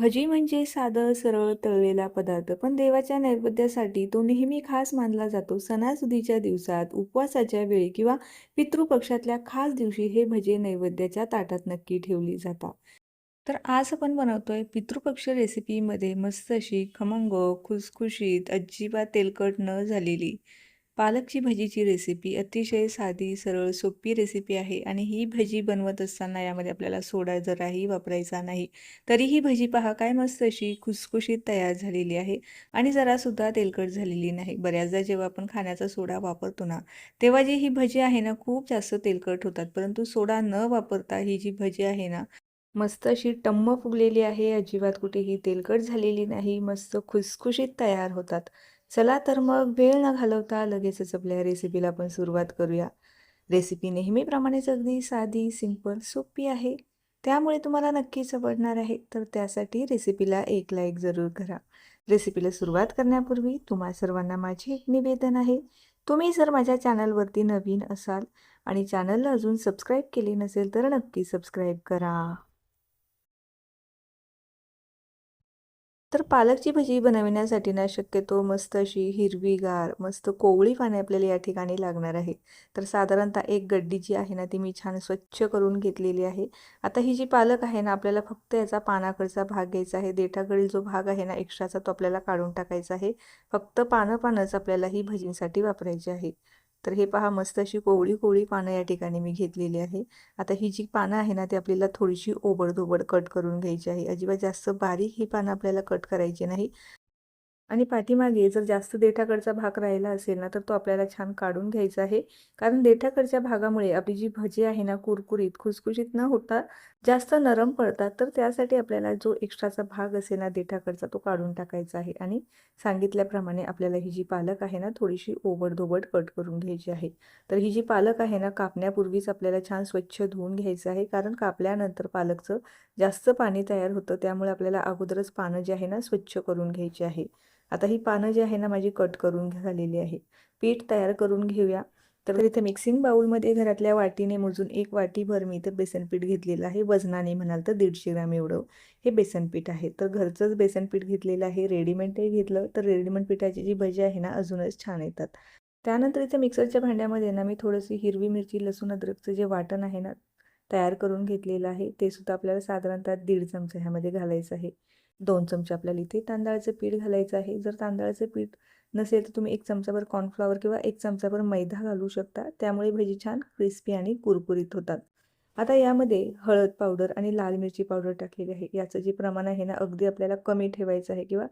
भजी म्हणजे साधं सरळ तळलेला पदार्थ. पण देवाच्या नैवेद्यासाठी तो नेहमी खास मानला जातो. सणासुदीच्या दिवसात उपवासाच्या वेळी किंवा पितृपक्षातल्या खास दिवशी हे भजे नैवेद्याच्या ताटात नक्की ठेवली जातात. तर आज आपण बनवतोय पितृपक्ष रेसिपीमध्ये मस्त अशी खमंग खुसखुशीत अजिबात तेलकट न झालेली पालकची भजीची रेसिपी अतिशय साधी सरळ सोपी रेसिपी आहे आणि ही भजी बनवत असताना यामध्ये आपल्याला सोडा जराही वापरायचा नाही. तरी ही भजी पहा काय मस्त अशी खुसखुशीत तयार झालेली आहे आणि जरासुद्धा तेलकट झालेली नाही. बऱ्याचदा जेव्हा आपण खाण्याचा सोडा वापरतो ना तेव्हा जी ही भजी आहे ना खूप जास्त तेलकट होतात. परंतु सोडा न वापरता ही जी भजी आहे ना मस्त अशी टम्म फुगलेली आहे. अजिबात कुठेही तेलकट झालेली नाही. मस्त खुसखुशीत तयार होतात. चला तर मग वेळ न घालवता लगेचच आपल्या रेसिपीला आपण सुरुवात करूया. रेसिपी नेहमीप्रमाणेच अगदी साधी सिंपल सोपी आहे. त्यामुळे तुम्हाला नक्कीच आवडणार आहे. तर त्यासाठी रेसिपीला एक लाईक जरूर करा. रेसिपीला सुरुवात करण्यापूर्वी तुम्हा सर्वांना माझे एक निवेदन आहे. तुम्ही जर माझ्या चॅनलवरती नवीन असाल आणि चॅनलला अजून सबस्क्राईब केले नसेल तर नक्की सबस्क्राईब करा. तर पालकची भजी बनविण्यासाठी ना शक्यतो मस्त अशी हिरवीगार मस्त कोवळी पाने आपल्याला या ठिकाणी लागणार आहे. तर साधारणतः एक गड्डी जी आहे ना ती मी छान स्वच्छ करून घेतलेली आहे. आता ही जी पालक आहे ना आपल्याला फक्त याचा पानाकडचा भाग घ्यायचा आहे. देठाकडील जो भाग आहे ना एक्स्ट्राचा तो आपल्याला काढून टाकायचा आहे. फक्त पानं पानंच आपल्याला ही भजींसाठी वापरायची आहे. तर हे पहा मस्त अशी कोवळी कोवळी पानं या ठिकाणी मी घेतलेली आहे. आता ही जी पानं आहे ना ती आपल्याला थोडीशी ओबडधोबड कट करून घ्यायची आहे. अजिबात जास्त बारीक ही पानं आपल्याला कट करायची नाही. आणि पाठीमागे जर जास्त देठाकडचा भाग राहिला असेल ना तर तो आपल्याला छान काढून घ्यायचा आहे. कारण देठाकडच्या भागामुळे आपली जी भजी आहे ना कुरकुरीत खुसखुशीत न होता जास्त नरम पडतात तर त्यासाठी आपल्याला जो एक्स्ट्राचा भाग असेल ना देठाकडचा तो काढून टाकायचा आहे. आणि सांगितल्याप्रमाणे आपल्याला ही जी पालक आहे ना थोडीशी ओबडधोबड कट करून घ्यायची आहे. तर ही जी पालक आहे ना कापण्यापूर्वीच आपल्याला छान स्वच्छ धुवून घ्यायचं आहे. कारण कापल्यानंतर पालकचं जास्त पाणी तयार होतं त्यामुळे आपल्याला अगोदरच पानं जे आहे ना स्वच्छ करून घ्यायची आहे. आता ही पानं जी आहे ना माझी कट करून झालेली आहे. पीठ तयार करून घेऊया. तर इथे मिक्सिंग बाऊलमध्ये घरातल्या वाटीने मोजून एक वाटीभर मी इथं बेसनपीठ घेतलेलं आहे. वजनाने म्हणाल तर दीडशे ग्राम एवढं हे बेसनपीठ आहे. तर घरचंच बेसनपीठ घेतलेलं आहे. रेडीमेडही घेतलं तर रेडीमेड पिठाची जी भजी आहे ना अजूनच छान येतात. त्यानंतर इथे मिक्सरच्या भांड्यामध्ये ना मी थोडंशी हिरवी मिरची लसूण अद्रकचं जे वाटण आहे ना तयार करून घेतलेलं आहे. ते सुद्धा आपल्याला साधारणतः दीड चमचा ह्यामध्ये घालायचं आहे. दोन चमचे आपल्याला इथे तांदळाचं पीठ घालायचं आहे. जर तांदळाचं पीठ नसेल तर तुम्ही एक चमचाभर कॉर्नफ्लॉवर किंवा एक चमचाभर मैदा घालू शकता. त्यामुळे भजी छान क्रिस्पी आणि कुरकुरीत होतात. आता यामध्ये हळद पावडर आणि लाल मिरची पावडर टाकलेली आहे. याचं जे प्रमाण आहे ना अगदी आपल्याला कमी ठेवायचं आहे किंवा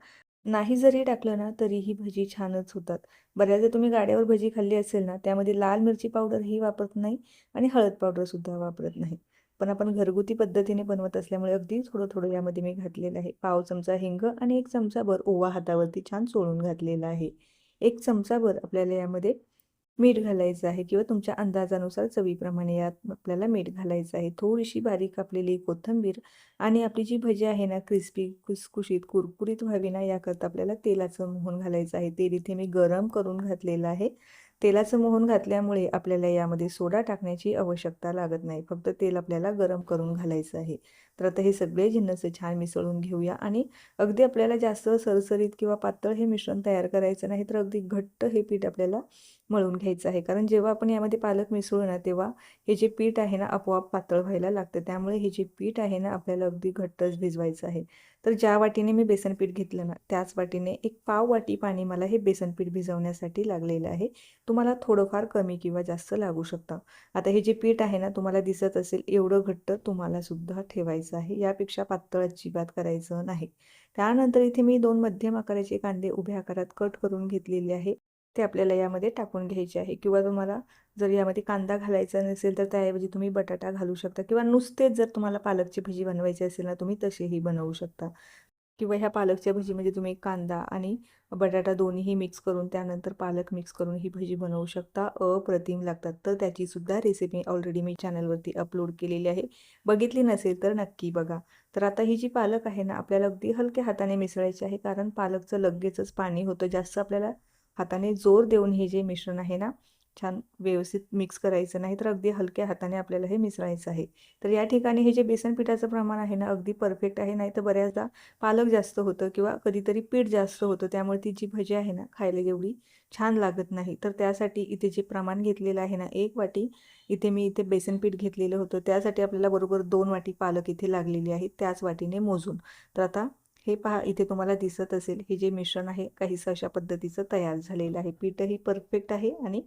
नाही जरी टाकलं ना तरीही भजी छानच होतात. बऱ्याचदा तुम्ही गाड्यावर भजी खाल्ली असेल ना त्यामध्ये लाल मिरची पावडरही वापरत नाही आणि हळद पावडरसुद्धा वापरत नाही. पण आपण घरगुती पद्धतीने बनवत असल्यामुळे अगदी थोडं थोडं यामध्ये मी घातलेलं आहे. पाव चमचा हिंग आणि एक चमचाभर ओवा हातावरती छान सोडून घातलेला आहे. एक चमचाभर आपल्याला यामध्ये मीठ घालायचं आहे किंवा तुमच्या अंदाजानुसार चवीप्रमाणे यात आपल्याला मीठ घालायचं आहे. थोडीशी बारीक कापलेली कोथिंबीर आणि आपली जी भजी आहे ना क्रिस्पी खुसखुशीत कुरकुरीत व्हावी ना याकरता आपल्याला तेलाचं मोहन घालायचं आहे. तेल इथे मी गरम करून घातलेलं आहे. तेलाचं मोहन घातल्यामुळे आपल्याला यामध्ये सोडा टाकण्याची आवश्यकता लागत नाही. फक्त तेल आपल्याला गरम करून घालायचं आहे. तर आता हे सगळे जिन्नस छान मिसळून घेऊया. आणि अगदी आपल्याला जास्त सरसरीत किंवा पातळ हे मिश्रण तयार करायचं नाही तर अगदी घट्ट हे पीठ आपल्याला मळून घ्यायचं आहे. कारण जेव्हा आपण यामध्ये पालक मिसळू ना तेव्हा हे जे पीठ आहे ना आपोआप पातळ व्हायला लागतं. त्यामुळे हे जे पीठ आहे ना आपल्याला अगदी घट्टच भिजवायचं आहे. तर ज्या वाटीने मी बेसन पीठ घेतलं ना त्याच वाटीने एक पाव वाटी पाणी मला हे बेसन पीठ भिजवण्यासाठी लागलेलं आहे. तुम्हाला थोडंफार कमी किंवा जास्त लागू शकतं. आता हे जे पीठ आहे ना तुम्हाला दिसत असेल एवढं घट्ट तुम्हाला सुद्धा ठेवायचं आहे यापेक्षा पातळ अजिबात करायचं नाही. त्यानंतर इथे मी दोन मध्यम आकाराचे कांदे उभ्या आकारात कट करून घेतलेले आहे. ते आपल्याला यामध्ये टाकून घ्यायचे आहे. किंवा तुम्हाला जर यामध्ये कांदा घालायचा नसेल तर त्याऐवजी तुम्ही बटाटा घालू शकता. किंवा नुसतेच जर तुम्हाला पालकची भजी बनवायची असेल ना तुम्ही तसेही बनवू शकता. किंवा ह्या पालकच्या भजीमध्ये तुम्ही कांदा आणि बटाटा दोन्हीही मिक्स करून त्यानंतर पालक मिक्स करून ही भजी बनवू शकता. अप्रतिम लागतात. तर त्याचीसुद्धा रेसिपी ऑलरेडी मी चॅनलवरती अपलोड केलेली आहे. बघितली नसेल तर नक्की बघा. तर आता ही जी पालक आहे ना आपल्याला अगदी हलक्या हाताने मिसळायची आहे कारण पालकचं लगेचच पाणी होतं. जास्त आपल्याला हाताने जोर देऊन हे जे मिश्रण आहे ना छान व्यवस्थित मिक्स करायचं नाही तर अगदी हलक्या हाताने आपल्याला हे मिसळायचं आहे. तर या ठिकाणी हे जे बेसन पिठाचं प्रमाण आहे ना अगदी परफेक्ट आहे. नाही तर बऱ्याचदा पालक जास्त होतं किंवा कधीतरी पीठ जास्त होतं त्यामुळे ती जी भजी आहे ना खायला एवढी छान लागत नाही. तर त्यासाठी इथे जे प्रमाण घेतलेलं आहे ना एक वाटी इथे मी इथे बेसन पीठ घेतलेलं होतं. त्यासाठी आपल्याला बरोबर दोन वाटी पालक इथे लागलेली आहे त्याच वाटीने मोजून. तर आता हे पहा इथे तुम्हाला दिसत असेल हे जे मिश्रण आहे काहीसं अशा पद्धतीचं तयार झालेलं आहे. पीठही परफेक्ट आहे आणि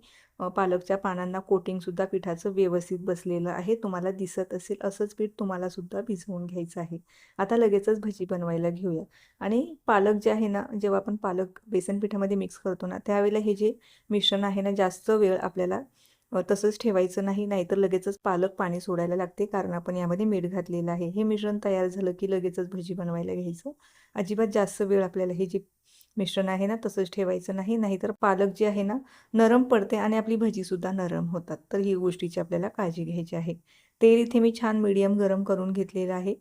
पालकच्या पानांना कोटिंगसुद्धा पिठाचं व्यवस्थित बसलेलं आहे तुम्हाला दिसत असेल असंच पीठ तुम्हाला सुद्धा भिजवून घ्यायचं आहे. आता लगेचच भजी बनवायला घेऊया. आणि पालक जे आहे ना जेव्हा आपण पालक बेसन पिठामध्ये मिक्स करतो ना त्यावेळेला हे जे मिश्रण आहे ना जास्त वेळ आपल्याला तसंच ठेवायचं नाही नाहीतर लगेचच पालक पाणी सोडायला लागते कारण आपण यामध्ये मीठ घातलेलं आहे. हे मिश्रण तयार झालं की लगेचच भजी बनवायला घ्यायचं. अजिबात जास्त वेळ आपल्याला हे जे मिश्रण आहे ना तसंच ठेवायचं नाही नाहीतर पालक जे आहे ना नरम पडते आणि आपली भजीसुद्धा नरम होतात. तर ही गोष्टीची आपल्याला काळजी घ्यायची आहे. तेल इथे मी छान मीडियम गरम करून घेतलेलं आहे.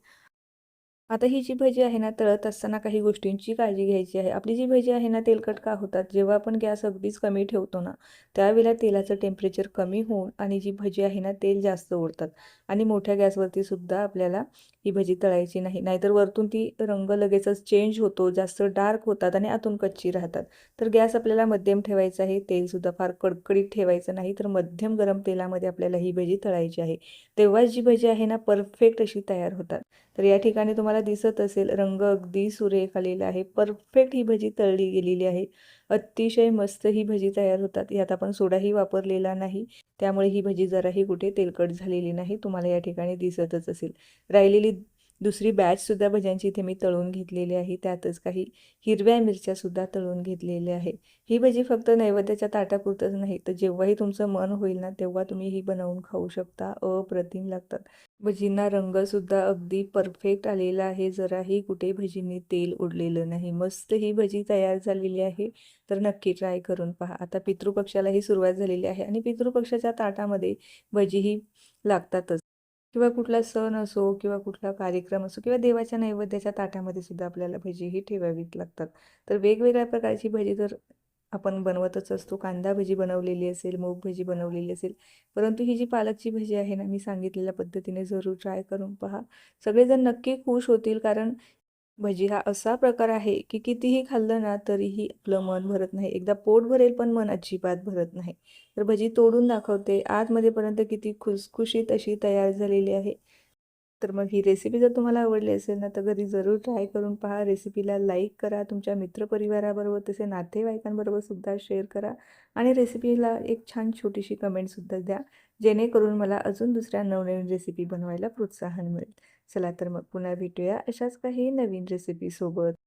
आता ही जी भजी आहे ना तळत असताना काही गोष्टींची काळजी घ्यायची आहे. आपली जी भजी आहे ना तेलकट का होतात? जेव्हा आपण गॅस अगदीच कमी ठेवतो ना त्यावेळेला तेलाचं टेम्परेचर कमी होऊन आणि जी भजी आहे ना तेल जास्त ओढतात. आणि मोठ्या गॅसवरती सुद्धा आपल्याला ही भजी तळायची नाही. नाहीतर वरतून ती रंग लगेचच चेंज होतो जास्त डार्क होतात आणि आतून कच्ची राहतात. तर गॅस आपल्याला मध्यम ठेवायचा आहे. तेलसुद्धा फार कडकडीत ठेवायचं नाही तर मध्यम गरम तेलामध्ये आपल्याला ही भजी तळायची आहे. तेव्हाच जी भजी आहे ना परफेक्ट अशी तयार होतात. तर या ठिकाणी तुम्हाला दिसत असेल रंग अगदी सुरेख आलेला आहे. परफेक्ट ही भजी तळली गेलेली आहे. अतिशय मस्त ही भजी तयार होतात. यात आपण सोडाही वापरलेला नाही. त्यामुळे ही भजी जराही कुठे तेलकट झालेली नाही. तुम्हाला या ठिकाणी दिसतच असेल. राहिलेली दुसरी बॅचसुद्धा भज्यांची इथे मी तळून घेतलेली आहे. त्यातच काही हिरव्या मिरच्यासुद्धा तळून घेतलेल्या आहे. ही भजी फक्त नैवेद्याच्या ताटापुरतंच नाही तर जेव्हाही तुमचं मन होईल ना तेव्हा तुम्ही ही बनवून खाऊ शकता. अप्रतिम लागतात. भजींना रंगसुद्धा अगदी परफेक्ट आलेला आहे. जराही कुठे भजींनी तेल उडलेलं नाही. मस्त ही भजी तयार झालेली आहे. तर नक्की ट्राय करून पहा. आता पितृपक्षालाही सुरुवात झालेली आहे आणि पितृपक्षाच्या ताटामध्ये भजीही लागतातच. किंवा कुठला सण असो किंवा कुठला कार्यक्रम असो किंवा देवाच्या नैवेद्याच्या ताटामध्ये सुद्धा आपल्याला भजी ही ठेवावीच लागतात. तर वेगवेगळ्या प्रकारची भजी तर आपण बनवतच असतो. कांदा भजी बनवलेली असेल मूग भजी बनवलेली असेल. परंतु ही जी पालकची भजी आहे ना मी सांगितलेल्या पद्धतीने जरूर ट्राय करून पहा. सगळेजण नक्की खुश होतील कारण भजी हा असा प्रकार आहे की कितीही खाल्लं ना तरीही आपलं मन भरत नाही. एकदा पोट भरेल पण मन अजिबात भरत नाही. तर भजी तोडून दाखवते. आतमध्येपर्यंत किती खुसखुशीत अशी तयार झालेली आहे. तर मग ही रेसिपी जर तुम्हाला आवडली असेल ना तर घरी जरूर ट्राय करून पहा. रेसिपीला लाईक करा. तुमच्या मित्रपरिवाराबरोबर तसे नातेवाईकांबरोबर सुद्धा शेअर करा. आणि रेसिपीला एक छान छोटीशी कमेंटसुद्धा द्या. जेणेकरून मला अजून दुसऱ्या नवनवीन रेसिपी बनवायला प्रोत्साहन मिळेल. चला तर मग पुन्हा भेटूया अशाच काही नवीन रेसिपीसोबत